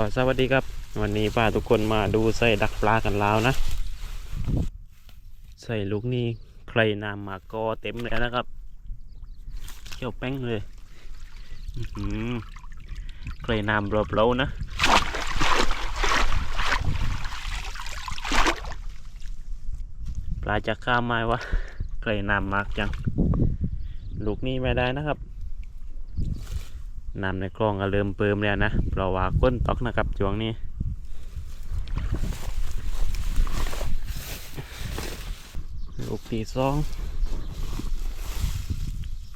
ก็สวัสดีครับ วันนี้พาทุกคนมาดูใส่ดักปลากันแล้วนะใส่ลูกนี้ใครนำมาก็เต็มเลยนะครับเขี้ยวแป้งเลยอื้อหือใครนำรอบเรานะปลาจะข้ามไม้วะใครนำมากจัง ลูกนี้ไม่ได้นะครับ น้ำในคลองก็เริ่มเปิมแล้วนะ เพราะว่าก้นตกนะครับช่วงนี้ลูกที่สอง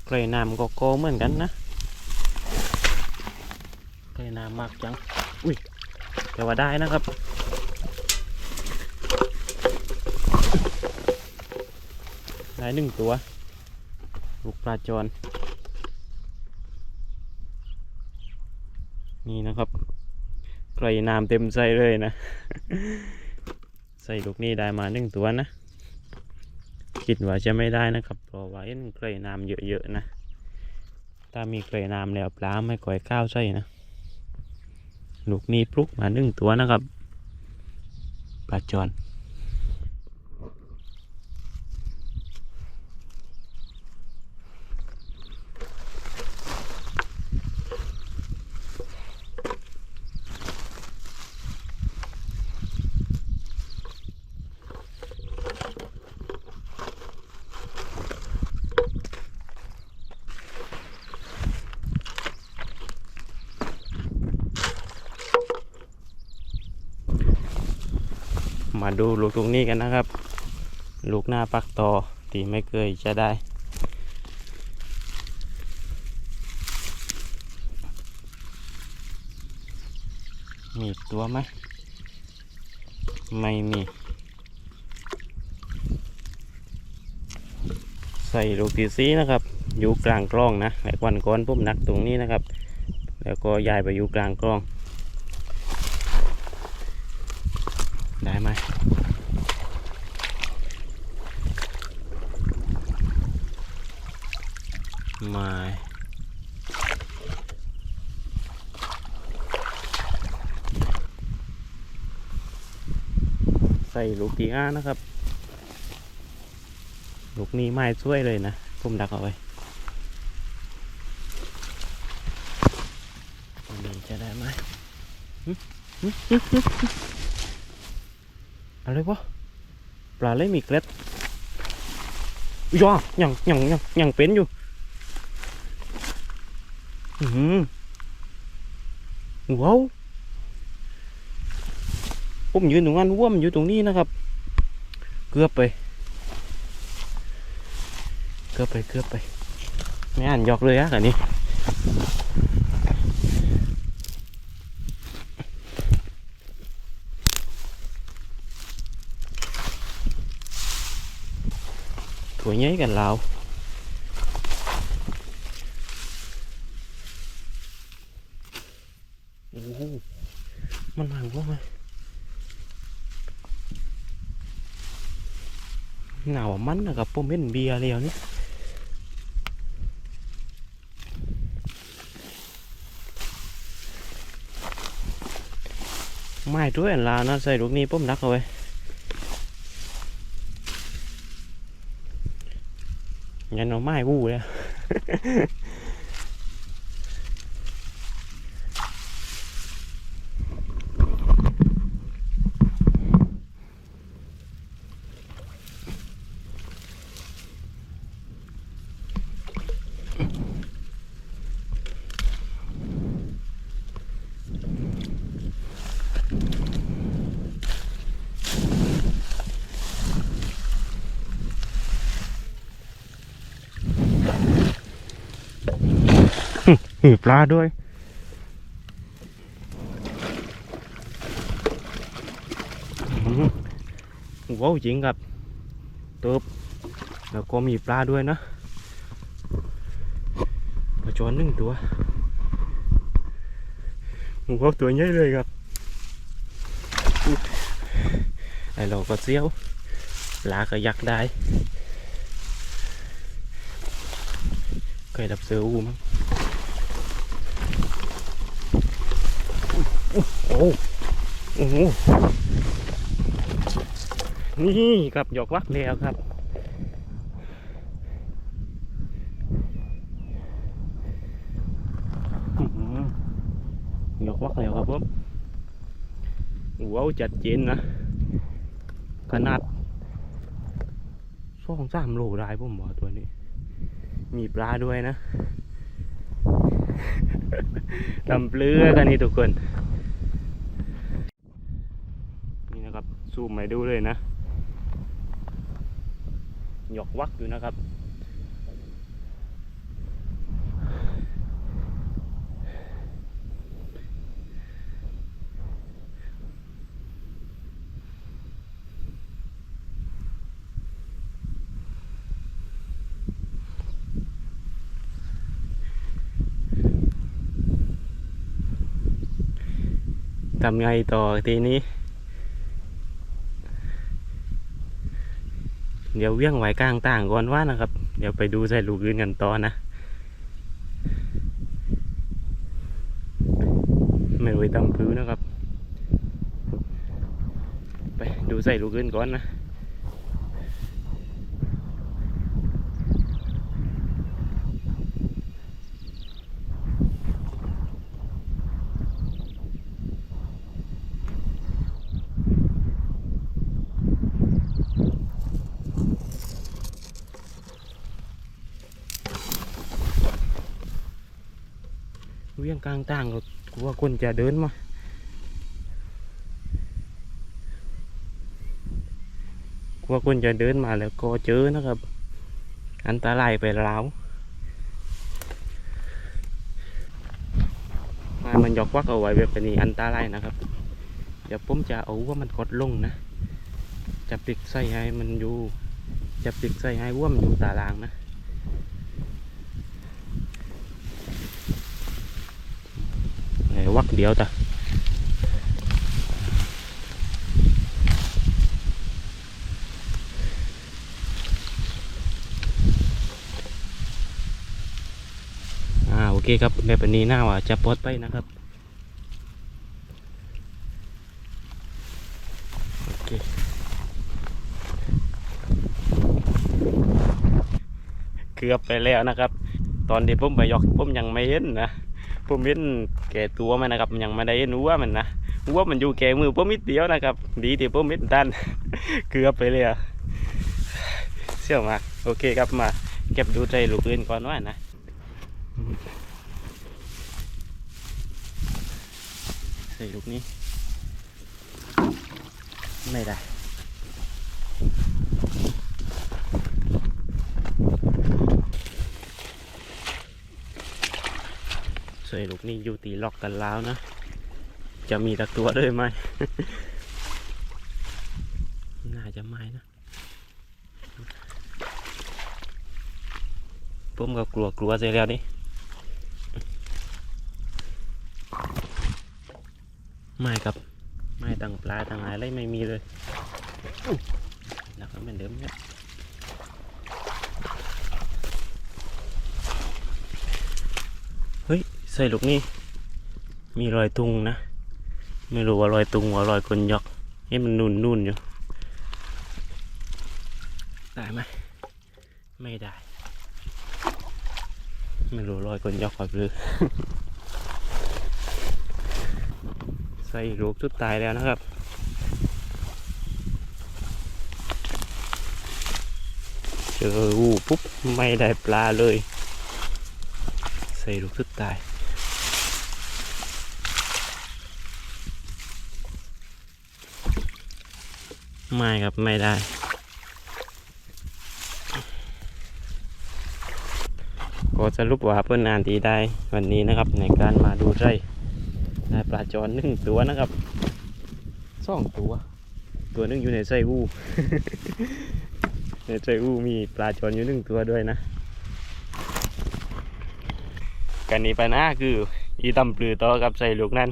ไก่น้ำก็โกเหมือนกันนะไก่น้ำมากจัง อุ้ยแต่ว่าได้นะครับได้หนึ่งตัว ลูกปลาจร นี่นะครับไก่น้ำเต็มใจเลยนะ ใส่ลูกนี้ได้มาหนึ่งตัวนะ คิดว่าจะไม่ได้นะครับ เพราะว่าเอ็นไก่น้ำเยอะๆนะ ถ้ามีไก่น้ำแล้วปลาไม่ก่อยก้าวใช่นะลูกนี้ปลุกมาหนึ่งตัวนะครับปลาจอน มาดูลูกตรงนี้กันนะครับ ลูกหน้าปักต่อที่ไม่เคยจะได้ มีตัวไหมไม่มี ใส่ลูกตีซีนะครับ อยู่กลางกล้องนะแต่วันก่อนผมนักตรงนี้นะครับ แล้วก็ย้ายไปอยู่กลางกล้อง ได้ไหมไม่ใส่ลูกที่ห้านะครับ ลูกนี้ไม้ช่วยเลยนะผมดักเอาไว้วันนี้จะได้ไหมหึหึหึหึหึ อะไรวะปลาเล่มีเกล็ดย่อยังยังยังยังเป็นอยู่อือหือว้าวผมยืนตรงนั้นวัวมอยู่ตรงนี้นะครับ เกือบไป เกือบไปเกือบไป ไม่อ่านยอกเลยอะอันนี้ ถั่วใหญ่กันแล้วโอ้โหมันหนักว่าไหมหนาวมันนะครับผมเป็นเบี ยันหน่อไว้ยันเอาไม้วู้เลย มีปลาด้วยอื้อหือว้าวจริงครับตึบแล้วก็มีปลาด้วยนะปลาจอนหนึ่งตัวว้าวตัวใหญ่เลยครับอุ๊ยไอเราก็เสียวปลาก็ยักได้เคยดับเสืออูมั้ง โอ้โหนี่ครับหยอกวักแล้วครับหยอกวักแล้วครับผมว้าวจัดเจนนะ ขนาดสองสามโลได้ผมบอกตัวนี้ มีปลาด้วยนะ ทำเปลือกันนี่ทุกคนนะครับ ซูมมาดูเลยนะหยอกวักอยู่นะครับ ทำไงต่อทีนี้ ดี๋ยวเวี่ยงไว้กลางต่างก่อนว่านะครับ เดี๋ยวไปดูใส่ลูกอื่นกันต่อนะ ไม่ไว้ตำพื้นนะครับ ไปดูใส่ลูกอื่นก่อนนะ เวียงกลางต่างก็กลัวคนจะเดินมากลัวคนจะเดินมาแล้วก็เจอนะครับ อันตรายไปแล้วมามันหยอกวักเอาไว้แบบนี้อันตรายนะครับ เดี๋ยวผมจะเอาว่ามันกดลงนะ จะปิกใส่ให้มันอยู่ จะปิกใส่ให้ว่ามันอยู่ตารางนะ ไหน วักเดียวจ้ะอ่าโอเคครับแบบนี้หน้าว่าจะปลดไปนะครับโอเคเกือบไปแล้วนะครับ ตอนที่ผมไปยอกผมยังไม่เห็นนะ ผมเห็นแก่ตัวมันนะครับ ยังไม่ได้เห็นหัวมันนะหัวมันอยู่แก่มือผมนิดเดียวนะครับ ดีที่ผมเห็นทันเกือบไปเลยอะเสี่ยวมากโอเคครับมาเก็บดูใจลูกอื่นก่อนว่านะใส่ลูกนี้ ไม่ได้ สลูกนี้อยู่ตีล็อกกันแล้วนะ จะมีตักตัวด้วยไหม น่าจะไม่นะ ผมก็กลัวกลัวเสียแล้วนี่ไม่ครับ ไม่ตังปลาตังอะไรไม่มีเลยอุ๊ยหนักเหมือนเดิมเนี่ยเฮ้ย ใส่ลูกนี้มีรอยตุงนะ ไม่รู้ว่ารอยตุงว่ารอยคนยอกให้มันนุ่นนุ่นอยู่ ได้ไหมไม่ได้ ไม่รู้รอยคนยอกขอบหรือใส่ลูกทุดตายแล้วนะครับเจออูปุ๊บไม่ได้ปลาเลย ใส่ลูกทุดตาย ไม่ครับไม่ได้ ก็สรุปว่าเพื่อนนานทีได้วันนี้นะครับ ในการมาดูไร่ได้ปลาจอนหนึ่งตัวนะครับสองตัว ตัวนึงอยู่ในไส้วูในไส้วูมีปลาจอนอยู่หนึ่งตัวด้วยนะกันนี้ปัญหาคืออีตำปลือต่อกับใส่ลูกนั่น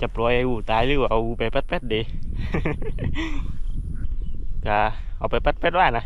จะปล่อยให้อูตายหรือว่าเอาอูไปปัดเป็ดๆดี ก็เอาไปปัดเป็ดว่านะ